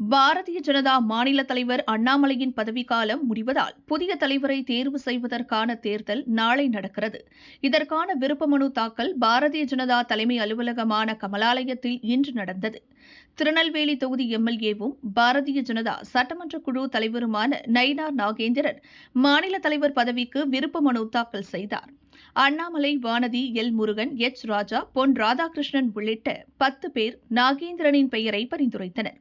பாரதிய ஜனதா மாநில தலைவர் அண்ணாமலையின் பதவிக்காலம் முடிவதால் புதிய தலைவரை தேர்வு செய்வதற்கான தேர்தல் நாளை நடக்கிறது. இதற்கான விருப்ப மனு தாக்கல் பாரதிய ஜனதா தலைமை அலுவலகமான கமலாலயத்தில் இன்று நடந்தது. திருநெல்வேலி தொகுதி எம்எல்ஏவும் பாரதிய ஜனதா சட்டமன்ற குழு தலைவருமான நயினார் நாகேந்திரன் மாநில தலைவர் பதவிக்கு விருப்ப மனு தாக்கல் செய்தார். அண்ணாமலை வானதி எல். முருகன் எச். ராஜா பொன் ராதாகிருஷ்ணன் உள்ளிட்ட பத்து பேர் நாகேந்திரனின் பெயரை பரிந்துரைத்தனர்.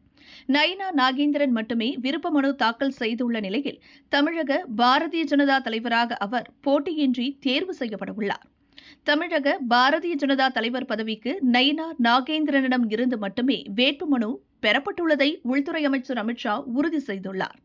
நயினா நாகேந்திரன் மட்டுமே விருப்ப மனு தாக்கல் செய்துள்ள நிலையில் தமிழக பாரதிய ஜனதா தலைவராக அவர் போட்டியின்றி தேர்வு செய்யப்படவுள்ளார் தமிழக பாரதிய ஜனதா தலைவர் பதவிக்கு நயினா நாகேந்திரனிடம் இருந்து மட்டுமே வேட்புமனு பெறப்பட்டுள்ளதை உள்துறை அமைச்சர் அமித்ஷா உறுதி செய்துள்ளார்.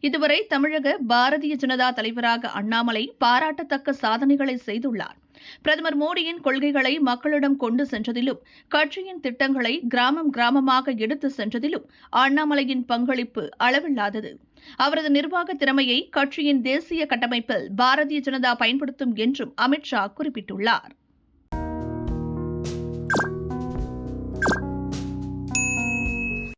இதுவரை தமிழக பாரதிய ஜனதா தலைவராக அண்ணாமலை பாராட்டத்தக்க சாதனைகளை செய்துள்ளார். பிரதமர் மோடியின் கொள்கைகளை மக்களிடம் கொண்டு சென்றதிலும் கட்சியின் திட்டங்களை கிராமம் கிராமமாக எடுத்து சென்றதிலும் அண்ணாமலையின் பங்களிப்பு அளவில்லாதது. அவரது நிர்வாக திறமையை கட்சியின் தேசிய கட்டமைப்பில் பாரதிய ஜனதா பயன்படுத்தும் என்றும் அமித் ஷா குறிப்பிட்டுள்ளார்.